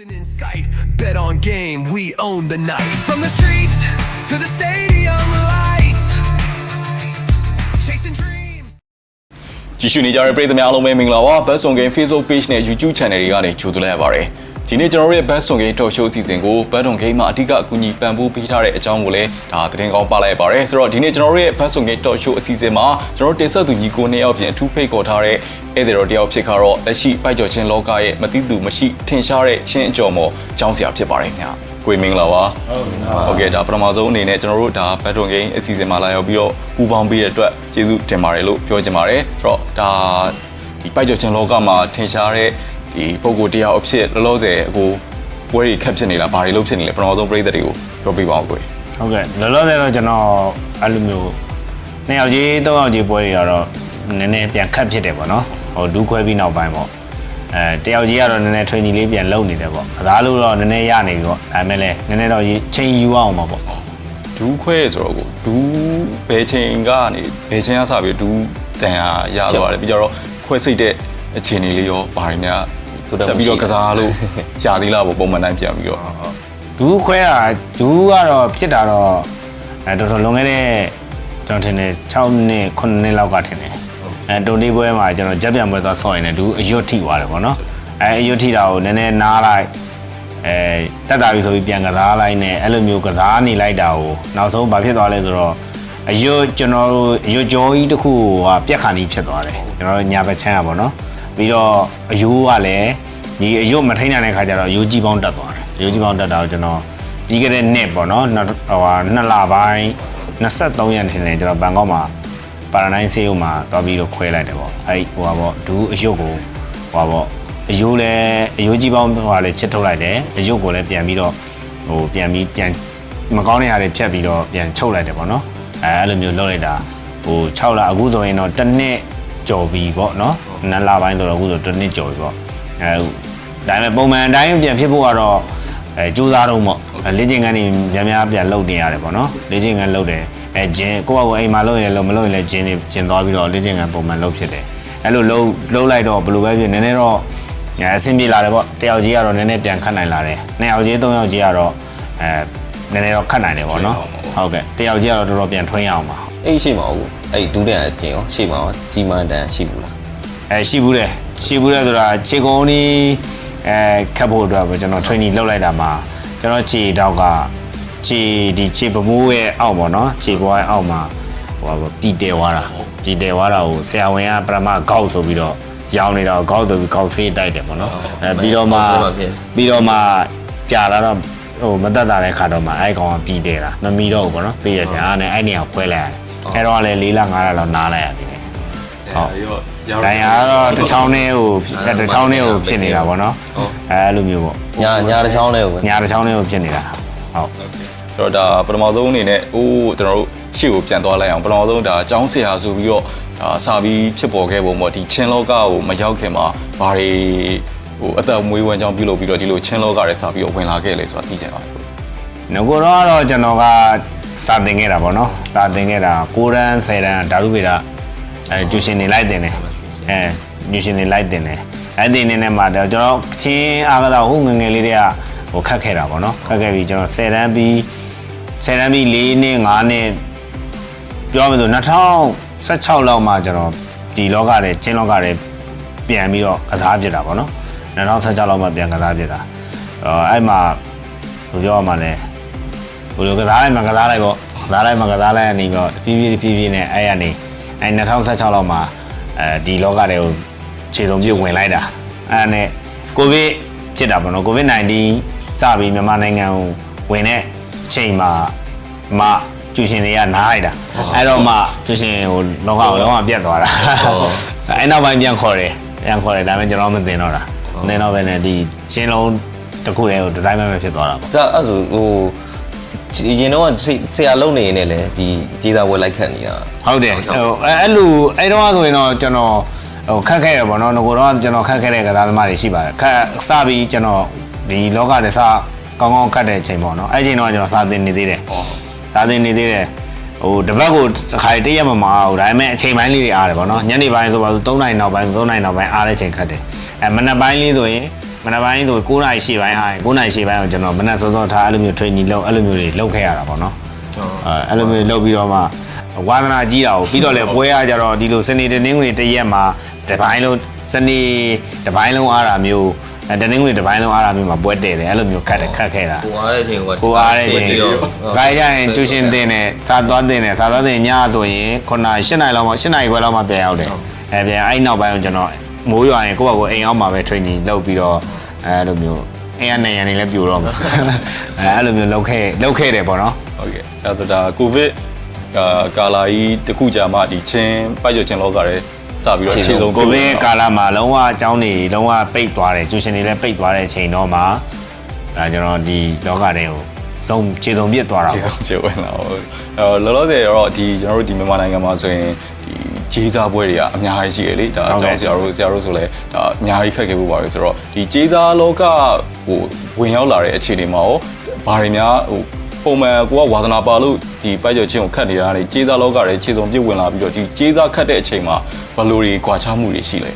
In sight, bet on game, we own the night. From the streets to the stadium lights, chasing dreams. ကြည့်ရှုနေကြတဲ့ပရိသတ်များအားလုံးပဲမင်္ဂလာပါ Best on Game Facebook Page နဲ့ YouTube Channel တွေကနေကြိုဆိုလိုက်ရပါတယ် ဒီနေ့ကျွန်တော်တို့ရဲ့ Best on Game Talk Show အစီအစဉ်ကို Best on Game မှာအဓိကအကူအညီပံ့ပိုးပေးထားတဲ့အကြောင်းကိုလည်းဒါသတင်းကောင်းပါလိုက်ရပါတယ်ဆိုတော့ဒီနေ့ကျွန်တော်တို့ရဲ့ Best on Game Talk Show အစီအစဉ်မှာကျွန်တော်တို့တင်ဆက်သူညီကိုနှစ်ယောက်ပြင်အထူးဖိတ်ခေါ်ထားတဲ့ဧည့်သည်တော်တယောက်ဖြစ်ကတော့လက်ရှိပိုက်ကျော်ချင်းလောကရဲ့မသိသူမရှိထင်ရှားတဲ့ချင်းအကျော်မော်ကျောင်းဆရာဖြစ်ပါတယ်ခင်ဗျာကိုမင်္ဂလာပါဟုတ်ကဲ့ဒါပထမဆုံးအနေနဲ့ကျွန်တော်တို့ဒါ Battle Game အစီအစဉ်မှာလာရောက်ပြီးတော့ပူပေါင်းပေးတဲ့အတွက်ကျေးဇူးတင်ပါတယ်လို့ပြောချင်ပါတယ်ဆိုတော့ဒါဒီပိုက်ကျော်ချင်းလောကမှာထင်ရှားတဲ့ ဒီပုံကိုတရားအဖြစ်လောလောဆယ်အခုပွဲတွေခက်ဖြစ်နေလားဘာတွေလုပ်ဖြစ်နေလဲပထမဆုံးပြည်သက်တွေကိုပြောပြပါအောင်ကိုဟုတ်ကဲ့လောလောဆယ်တော့ကျွန်တော်အဲ့လိုမျိုးနှစ်ယောက်ကြီးသုံးယောက်ကြီးပွဲတွေကတော့နည်းနည်းပြန်ခတ်ဖြစ်တယ်ပေါ့နော်ဟိုဒူးခွဲပြီးနောက်ပိုင်းပေါ့အဲတယောက်ကြီးကတော့နည်းနည်း training လေးပြန်လုပ်နေတယ်ပေါ့ကစားလို့တော့နည်းနည်းရနေပြီပေါ့ဒါပေမဲ့လည်းနည်းနည်းတော့ချိန်ယူအောင်ပါပေါ့ဒူးခွဲဆိုတော့ကိုဒူးဘယ်ချိန်ကနေဘယ်ချိန်ကစပြီးဒူးတန်ရရသွားတယ်ပြီးကြတော့ခွဲစိတ်တဲ့အခြေအနေလေးရောဘာတွေများ ဆက်ပြီးတော့ကစားလို့ရသေးလားပေါ့ပုံမှန်တိုင်းပြန်ပြီးတော့ဒူးခွဲတာဒူးကတော့ဖြစ်တာတော့အဲတော်တော်လွန်ခဲ့တဲ့ကျွန်တော်ထင်တယ်6နှစ်9နှစ်လောက်ကထင်တယ်အဲတိုတီပွဲမှာကျွန်တော်ဂျက်ပြန်ပွဲသွားဆော့ရင်လည်းဒူးအရွတ်ထိသွားတယ်ပေါ့နော်အဲအရွတ်ထိတာကိုနည်းနည်းနားလိုက်အဲတက်တာပြီဆိုပြီးပြန်ကစားလိုက်နဲ့အဲ့လိုမျိုးကစားနေလိုက်တာကိုနောက်ဆုံးဘာဖြစ်သွားလဲဆိုတော့အရွတ်ကျွန်တော်တို့အရွတ်ကြောကြီးတစ်ခုကပြက်ခါနီးဖြစ်သွားတယ်ကျွန်တော်တို့ညာဘက်ချမ်းอ่ะပေါ့နော် ပြီးတော့အယိုးကလည်းဒီအယိုးမထိန်နိုင်တဲ့ခါကျတော့အယိုးကြီးပေါင်းတက်သွားတယ်အယိုးကြီးပေါင်းတက်တာကိုကျွန်တော်ပြီးခဲ့တဲ့နှစ်ပေါ့နော်နှစ်ဟိုဟာနှစ်လပိုင်း23ရက်ထင်တယ်ကျွန်တော်ဘန်ကောက်မှာပါရာနိုင်ဆေးရုံမှာသွားပြီးတော့ခွဲလိုက်တယ်ပေါ့အဲ့ဟိုဟာပေါ့ဒူးအယုတ်ကိုဟိုဟာပေါ့အယိုးလည်းအယိုးကြီးပေါင်းဟိုဟာလည်းချစ်ထုတ်လိုက်တယ်အယုတ်ကိုလည်းပြန်ပြီးတော့ဟိုပြန်ပြီးပြန်မကောင်းတဲ့ဟာတွေဖြတ်ပြီးတော့ပြန်ချုပ်လိုက်တယ်ပေါ့နော်အဲအဲ့လိုမျိုးလုပ်လိုက်တာဟို6လအခုဆိုရင်တော့တစ်နှစ်ကြော်ပြီပေါ့နော် နှစ်လပိုင်းဆိုတော့အခုဆိုတစ်နှစ်ကြော်ပြီပေါ့အဲဒါပေမဲ့ပုံမှန်အတိုင်းပြန်ဖြစ်ဖို့ကတော့အဲစူးစမ်းတော့ပေါ့လေ့ကျင့်ခန်းတွေများများပြန်လုပ်နေရတယ်ပေါ့နော်လေ့ကျင့်ခန်းလုပ်တယ်အဲဂျင်းကိုယ့်ဘာကိုအိမ်မှာလုပ်ရင်လည်းလုပ်မလုပ်ရင်လည်းဂျင်းတွေဂျင်းသွားပြီးတော့လေ့ကျင့်ခန်းပုံမှန်လုပ်ဖြစ်တယ်အဲ့လိုလုပ်လုပ်လိုက်တော့ဘယ်လိုပဲဖြစ်နည်းနည်းတော့ညာအဆင်ပြေလာတယ်ပေါ့တယောက်ကြီးကတော့နည်းနည်းပြန်ခတ်နိုင်လာတယ်နှစ်ယောက်ကြီးသုံးယောက်ကြီးကတော့အဲနည်းနည်းတော့ခတ်နိုင်တယ်ပေါ့နော်ဟုတ်ကဲ့တယောက်ကြီးကတော့တော်တော်ပြန်ထွင်းရအောင်ပါအဲ့ရှိမှာဟုတ်အဲ့ဒူးတန်အပြင်ရောရှိမှာရောကြီးမန်းတန်ရှိဘူးလား အဲရှိဘူးတယ်ရှိဘူးတယ်ဆိုတာခြေကုန်းဒီအဲခတ်ဖို့အတွက်ပဲကျွန်တော် training လုပ်လိုက်တာမှာကျွန်တော်ခြေတောက်ကခြေဒီခြေပမိုးရဲ့အောက်ပေါ့နော်ခြေပွားရဲ့အောက်မှာဟိုပါပြည်တယ်သွားတာပြည်တယ်သွားတာကိုဆရာဝန်ကပရမကောက်ဆိုပြီးတော့ရောင်းနေတာကိုကောက်ဆိုပြီးကောက်ဆေးတိုက်တယ်ပေါ့နော်အဲပြီးတော့မှပြီးတော့မှကြာလာတော့ဟိုမတက်တာတဲ့ခါတော့မှအဲ့ကောင်ကပြည်တယ်တာမမီတော့ဘူးပေါ့နော်ပြီးရချင်အားနဲ့အဲ့နေရာခွဲလိုက်ရတယ်အဲ့တော့လည်း၄လ၅လလောက်နားလိုက်ရပြီလေ ဟုတ်ဒိုင်ယာကတော့တစ်ချောင်းနဲ့ဟိုတစ်ချောင်းနဲ့ဟိုဖြစ်နေတာပေါ့နော်အဲအဲ့လိုမျိုးပေါ့ညာညာတစ်ချောင်းလေးကိုပဲညာတစ်ချောင်းနဲ့ဟိုဖြစ်နေတာဟုတ်ဆိုတော့ဒါပထမဆုံးအနေနဲ့အိုးကျွန်တော်တို့ရှေ့ကိုပြန်သွားလိုက်အောင်ပထမဆုံးဒါကျောင်းဆရာဆိုပြီးတော့ဒါစာပြီးဖြစ်ပေါ်ခဲ့ပုံပေါ့ဒီချင်းလောကကိုမရောက်ခင်မှာဘာတွေဟိုအသက်မွေးဝမ်းကြောင်းပြုလုပ်ပြီးတော့ဒီလိုချင်းလောကတွေစာပြီးတော့ဝင်လာခဲ့လေဆိုတာသိကြပါဘူးငကိုတော့ကတော့ကျွန်တော်ကစာသင်ခဲ့တာပေါ့နော်စာသင်ခဲ့တာ6တန်း10တန်းဓာတုဗေဒ အဲကျူရှင်နေလိုက်တင်တယ်အဲကျူရှင်နေလိုက်တင်တယ်အဲ့ဒီနေနဲ့မှာတော့ကျွန်တော်ချင်းအားကတော့ဟိုငငယ်လေးတွေကဟိုခတ်ခဲ့တာပေါ့နော်ခတ်ခဲ့ပြီးကျွန်တော်10တန်းပြီး10တန်းပြီး4နှစ်5နှစ်ပြောမယ်ဆို2016လောက်မှကျွန်တော်ဒီလောကထဲချင်းလောကထဲပြန်ပြီးတော့ကစားပြစ်တာပေါ့နော်2016လောက်မှပြန်ကစားပြစ်တာအော်အဲ့မှာဘယ်ပြောရမှာလဲဘယ်လိုကစားလိုက်မှကစားလိုက်ပေါ့ကစားလိုက်မှကစားလိုက်ကနေပြီးတော့ဖြည်းဖြည်းဖြည်းဖြည်းနဲ့အဲ့ရနေ အဲ့2016လောက်မှအဲဒီလောကထဲကိုခြေစုံပြည့်ဝင်လိုက်တာအဲ့ဒါနဲ့ကိုဗစ်ဖြစ်တာပေါ့နော်ကိုဗစ် -19 စပြီးမြန်မာနိုင်ငံကိုဝင်တဲ့အချိန်မှာမှကျူရှင်တွေကနားလိုက်တာအဲ့တော့မှကျူရှင်ဟိုလောကကိုလောကပြတ်သွားတာအဲ့နောက်ပိုင်းပြန်ခေါ်တယ်ပြန်ခေါ်တယ်ဒါပေမဲ့ကျွန်တော်မသိတော့တာမသိတော့ပဲနဲ့ဒီရှင်းလုံးတစ်ခုတည်းကိုဒီဇိုင်းမဲ့ဖြစ်သွားတာပေါ့ဒါအဲ့ဆိုဟို ရင်တော့ဆရာလုံနေနေလေဒီကြေးသားဝယ်လိုက်ခတ်နေတာဟုတ်တယ်ဟိုအဲ့အဲ့လိုအဲ့တော့ဆိုရင်တော့ကျွန်တော်ဟိုခက်ခဲရပေါ့နော်ငကိုတော့ကျွန်တော်ခက်ခဲတဲ့ကစားသမားတွေရှိပါတယ်ခက်စပြီးကျွန်တော်ဒီလောကထဲစကောင်းကောင်းခတ်တဲ့အချိန်ပေါ့နော်အဲ့ချိန်တော့ကျွန်တော်စာသင်နေသေးတယ်စာသင်နေသေးတယ်ဟိုတစ်ပတ်ကိုတစ်ခါတည်းရက်မမအောင်ဒါပေမဲ့အချိန်ပိုင်းလေးတွေအားတယ်ပေါ့နော်ညနေပိုင်းဆိုပါဆို3နိုင်နောက်ပိုင်း3နိုင်နောက်ပိုင်းအားတဲ့ချိန်ခတ်တယ်အဲမနက်ပိုင်းလေးဆိုရင် မနက်ပိုင်းဆို9နာရီရှေ့ပိုင်းဟာ9နာရီရှေ့ပိုင်းကိုကျွန်တော်မနက်စောစောထားအဲ့လိုမျိုး training လုပ်အဲ့လိုမျိုးတွေလုပ်ခဲ့ရတာပေါ့နော်အဲအဲ့လိုမျိုးလုပ်ပြီးတော့မှဝါသနာကြီးတာကိုပြီးတော့လေပွဲရကြတော့ဒီလိုစနေတနင်္ဂနွေတစ်ရက်မှာတစ်ပိုင်းလုံးစနေတစ်ပိုင်းလုံးအားတာမျိုးအဲတနင်္ဂနွေတစ်ပိုင်းလုံးအားတာမျိုးမှာပွဲတည်တယ်အဲ့လိုမျိုးခတ်တယ်ခတ်ခဲ့တာကိုအားတဲ့အချိန်ကကိုအားတဲ့ချိန်ပြီးတော့ခိုင်းကြရင်ကျူရှင်တင်တယ်စားသွားတင်တယ်စားသွားတင်ညဆိုရင်9နာရီ10နာရီလောက်မှ10နာရီခွဲလောက်မှပြန်ရောက်တယ်အဲပြန်အဲ့နောက်ပိုင်းကိုကျွန်တော် မိုးရွာရင်ကိုယ့်ဘာကိုအိမ်အောင်မှာပဲ training လုပ်ပြီးတော့အဲလိုမျိုးအိမ်ရနေရနေလည်းပြိုတော့မှာအဲအဲ့လိုမျိုးလုပ်ခဲ့လုပ်ခဲ့တယ်ပေါ့နော်ဟုတ်ကဲ့အဲဆိုဒါကိုဗစ်အာကာလာကြီးတစ်ခုကြာမှဒီချင်းပိုက်ရချင်းလောကရဲစပြီးတော့အခြေဆုံးကိုဗစ်ကာလမှာလုံးဝအကြောင်းတွေလုံးဝပိတ်သွားတယ်ကျူရှင်တွေလည်းပိတ်သွားတဲ့အချိန်တော့မှဒါကျွန်တော်ဒီလောကတွေကိုစုံခြေစုံပြစ်သွားတာအခြေပေါ့ဆုံးခြေဝင်လာဟုတ်အဲလောလောဆယ်တော့ဒီကျွန်တော်တို့ဒီမြန်မာနိုင်ငံမှာဆိုရင်ဒီ ဂျေးစားပွဲတွေကအများကြီးရှိရလေဒါဟုတ်ကဲ့ကြောင့်ဆရာတို့ဆရာတို့ဆိုလဲဒါအများကြီးခက်ခဲဖို့ပါပဲဆိုတော့ဒီဂျေးစားလောကဟိုဝင်ရောက်လာတဲ့အခြေအနေမှာရောဘာတွေများဟိုပုံမှန်ကိုကဝါသနာပါလို့ဒီပိုက်ကျော်ချင်းကိုခတ်နေတာနေဂျေးစားလောကတွေခြေစုံပြစ်ဝင်လာပြီးတော့ဒီဂျေးစားခတ်တဲ့အချိန်မှာဘယ်လိုတွေကွာခြားမှုတွေရှိလဲ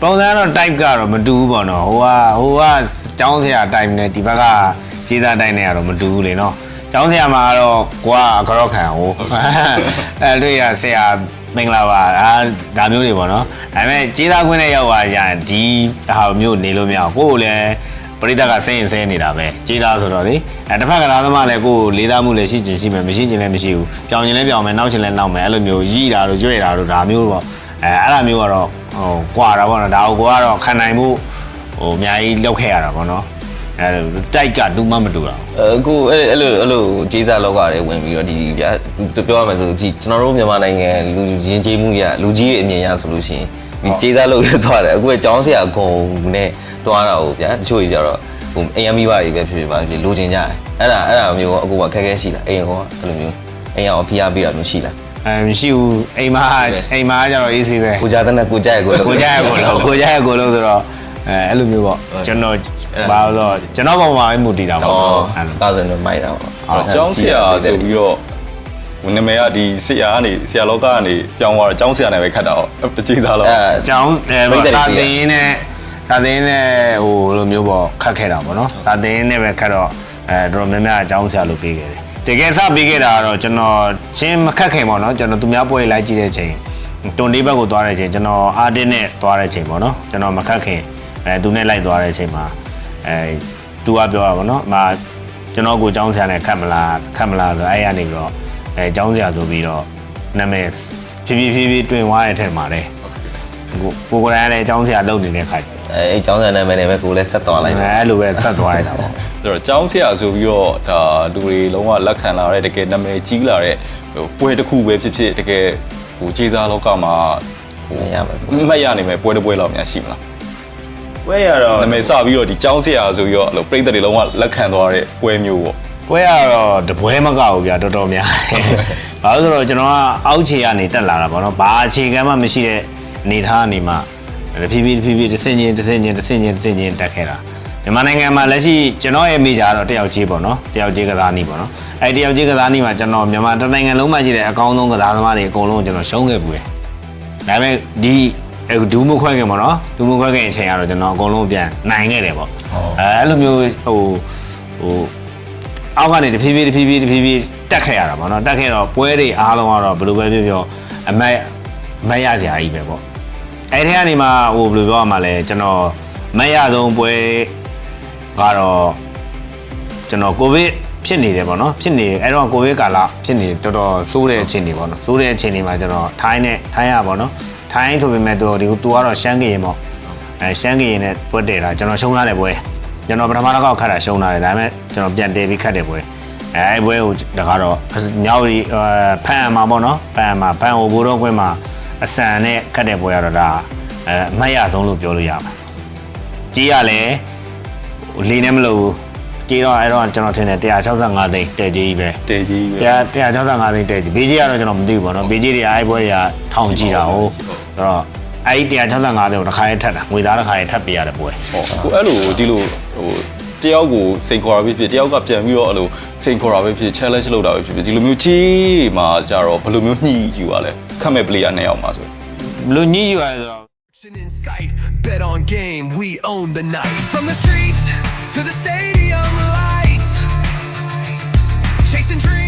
ပုံစံတော့ type ကတော့မတူဘူးပေါ့နော်ဟိုကဟိုကကျောင်းဆရာ type နဲ့ဒီဘက်ကခြေသား type နဲ့ကတော့မတူဘူးလေနော် ကျောင်းဆရာမှာကတော့ကိုကအကြောက်ခံဟိုအဲတွေ့ရဆရာမင်္ဂလာပါအာဒါမျိုးတွေပေါ့နော်ဒါပေမဲ့ခြေသားခွင်းနဲ့ရောက်သွားကြရင်ဒီဟာမျိုးနေလို့မရအောင်ကိုယ့်ကိုလည်းပရိသတ်ကစိတ်ရင်စိတ်နေတာပဲခြေသားဆိုတော့လေအဲတစ်ဖက်ကလားသမားလည်းကိုယ်လေးသားမှုလည်းရှိချင်ရှိမယ်မရှိချင်လည်းမရှိဘူးပြောင်းချင်လည်းပြောင်းမယ်နောက်ချင်လည်းနောက်မယ်အဲ့လိုမျိုးရီးတာတို့ကြွဲတာတို့ဒါမျိုးပေါ့အဲအဲ့လိုမျိုးကတော့ဟိုကွာတာပေါ့နော်ဒါကိုကိုကတော့ခံနိုင်မှုဟိုအများကြီးလောက်ခဲ့ရတာပေါ့နော် အဲတိုက်ကတူးမှမတူတာအခုအဲ့အဲ့လိုအဲ့လိုဂျေးစားလောကတွေဝင်ပြီးတော့ဒီဗျာပြောရမယ်ဆိုဒီကျွန်တော်တို့မြန်မာနိုင်ငံလူရင်းကျေးမှုရလူကြီးရဲ့အမြင်ရဆိုလို့ရှိရင်ဒီဂျေးစားလောက်ရသွားတယ်အခုကကျောင်းဆရာဂုံနဲ့တွားတာကိုဗျာတချို့ကြီးကြတော့ဟိုအိမ်ရမိဘတွေပဲဖြစ်ဖြစ်ပါဖြစ်လိုချင်ကြတယ်အဲ့ဒါအဲ့ဒါမျိုးအခုကခက်ခဲရှိလားအိမ်ကောအဲ့လိုမျိုးအိမ်အောင်ဖိအားပေးတာမျိုးရှိလားအဲမရှိဘူးအိမ်မှာအိမ်မှာကျတော့ easy ပဲကိုကြတဲ့နဲ့ကိုကြိုက်ကိုလို့ကိုကြရကိုလို့ကိုကြရကိုလို့ဆိုတော့အဲအဲ့လိုမျိုးပေါ့ကျွန်တော် ဘာလို့ဆိုကျွန်တော်ပုံမှာပဲမူတည်တာပေါ့อ๋อအဲ့လိုကားစင်တော့မိုက်တာပေါ့အကျောင်းဆရာဆိုပြီးတော့ဟိုနာမည်ကဒီဆရာကနေဆရာလောကကနေပြောင်းသွားတော့ကျောင်းဆရာနဲ့ပဲခတ်တာဟောတကြီးသားလောအဲအကြောင်းအဲမိတ်တယ်စာကြီးသင်နဲ့စာသင်နဲ့ဟိုလိုမျိုးပေါ့ခတ်ခဲ့တာပေါ့နော်စာသင်နဲ့ပဲခတ်တော့အဲတော်တော်များများအကြောင်းဆရာလုပ်ပေးခဲ့တယ်တကယ်စပေးခဲ့တာကတော့ကျွန်တော်ချင်းမခတ်ခင်ပေါ့နော်ကျွန်တော်သူများပွဲလိုက်ကြည့်တဲ့ချိန်တွန်ဒီဘက်ကိုသွားတဲ့ချိန်ကျွန်တော်အာတင်းနဲ့သွားတဲ့ချိန်ပေါ့နော်ကျွန်တော်မခတ်ခင်အဲသူနဲ့လိုက်သွားတဲ့ချိန်မှာ အဲသူကပြောတာပေါ့နော်အမကျွန်တော်ကိုအကြောင်းဆရာနဲ့ခတ်မလားခတ်မလားဆိုအဲ့ရနေပြီးတော့အဲအကြောင်းဆရာဆိုပြီးတော့နာမည်ဖြည်းဖြည်းဖြည်းဖြည်းတွင်သွားတဲ့ထက်မှာလေကိုကိုကိုယ်တိုင်လည်းအကြောင်းဆရာလုပ်နေတဲ့ခါကျအဲအဲ့ကျောင်းဆန်နာမည်နဲ့ပဲကိုလည်းဆက်သွားလိုက်အဲတယ်အဲ့လိုပဲဆက်သွားလိုက်တာပေါ့အဲ့တော့ကျောင်းဆရာဆိုပြီးတော့ဒါလူတွေလုံးဝလက်ခံလာတဲ့တကယ်နာမည်ကြီးလာတဲ့ဟိုပွဲတစ်ခုပဲဖြစ်ဖြစ်တကယ်ဟိုခြေစားလောကမှာဟိုရမယ်မှတ်ရနိုင်မယ်ပွဲတစ်ပွဲလောက်များရှိမလား ပွဲရတော့နာမည်စပြီးတော့ဒီကျောင်းဆရာဆိုပြီးတော့အဲ့လိုပြိတ္တတွေလုံးဝလက်ခံသွားတဲ့ပွဲမျိုးပေါ့ပွဲရတော့တပွဲမကဘူးဗျာတော်တော်များဘာလို့ဆိုတော့ကျွန်တော်ကအောက်ခြေကနေတက်လာတာပေါ့နော်ဘာအခြေခံမှမရှိတဲ့အနေထားအနေမှာတဖြည်းဖြည်းတဖြည်းဖြည်းတစ်ဆင့်ချင်းတစ်ဆင့်ချင်းတစ်ဆင့်ချင်းတစ်ဆင့်ချင်းတက်ခဲ့တာမြန်မာနိုင်ငံမှာလက်ရှိကျွန်တော်ရဲ့မိကြတော့တယောက်ကြီးပေါ့နော်တယောက်ကြီးကစားနီးပေါ့နော်အဲတယောက်ကြီးကစားနီးမှာကျွန်တော်မြန်မာတစ်နိုင်ငံလုံးမှာရှိတဲ့အကောင်းဆုံးကစားသမားတွေအကုန်လုံးကျွန်တော်ရှုံးခဲ့ပူတယ်ဒါပေမဲ့ဒီ အဲဒူးမခွဲခင်ပေါ့နော်ဒူးမခွဲခင်အချိန်ကတော့ကျွန်တော်အကုန်လုံးပြန်နိုင်ခဲ့တယ်ပေါ့အဲအဲ့လိုမျိုးဟိုဟိုအောက်ကနေတဖြည်းဖြည်းတဖြည်းဖြည်းတဖြည်းဖြည်းတက်ခဲ့ရတာပေါ့နော်တက်ခဲ့တော့ပွဲတွေအားလုံးကတော့ဘယ်လိုပဲပြောပြောအမတ်အမတ်ရစရာကြီးပဲပေါ့အဲ့ဒီကနေမှဟိုဘယ်လိုပြောရမှာလဲကျွန်တော်မတ်ရဆုံးပွဲကတော့ကျွန်တော်ကိုဗစ်ဖြစ်နေတယ်ပေါ့နော်ဖြစ်နေအဲ့တော့ကိုဗစ်ကာလဖြစ်နေတော်တော်ဆိုးတဲ့အခြေအနေပေါ့နော်ဆိုးတဲ့အခြေအနေမှာကျွန်တော်ထိုင်းနဲ့ထိုင်းရပေါ့နော် ထိုင်းဆိုပေမဲ့သူဒီသူကတော့ရှမ်းကရင်ပေါ့အဲရှမ်းကရင်နဲ့ပွဲတည်တာကျွန်တော်ရှုံးလာတဲ့ပွဲကျွန်တော်ပထမတစ်ခေါက်ခတ်တာရှုံးလာတယ်ဒါပေမဲ့ကျွန်တော်ပြန်တည်ပြီးခတ်တယ်ပွဲအဲအဲ့ပွဲကိုတကားတော့မြောက်ရီဖန်အမှာပေါ့နော်ဖန်အမှာဖန်ဟိုဘိုးတော်ကွင်းမှာအဆန်နဲ့ခတ်တဲ့ပွဲရတော့ဒါအဲအမှတ်ရဆုံးလို့ပြောလို့ရမှာကြီးရလဲလေနဲ့မလို့ဘူး ကြီးတော့အဲ့တော့ကျွန်တော်ထင်တယ်165သိန်းတဲ့ကြီးပဲတေကြီးပဲ165သိန်းတဲ့ကြီးဘေးကြီးကတော့ကျွန်တော်မသိဘူးပေါ့နော်ဘေးကြီးတွေကအဲ့ပွဲတွေကထောင်ကြည့်တာဟုတ်အဲ့တော့အဲ့ဒီ165သိန်းကိုတစ်ခါလေးထပ်တာငွေသားတစ်ခါလေးထပ်ပေးရတဲ့ပွဲဟောကိုအဲ့လိုဒီလိုဟိုတယောက်ကိုစိန်ခေါ်တာပဲဖြစ်ဖြစ်တယောက်ကပြန်ပြီးတော့အဲ့လိုစိန်ခေါ်တာပဲဖြစ်ဖြစ် challenge လုပ်တာပဲဖြစ်ဖြစ်ဒီလိုမျိုးကြီးမှာကြတော့ဘယ်လိုမျိုးညှိယူရလဲခတ်မဲ့ player နှစ်ယောက်မှာဆိုဘယ်လိုညှိယူရလဲဆိုတော့ In sight, bet on game, we own the night. From the streets and dreams.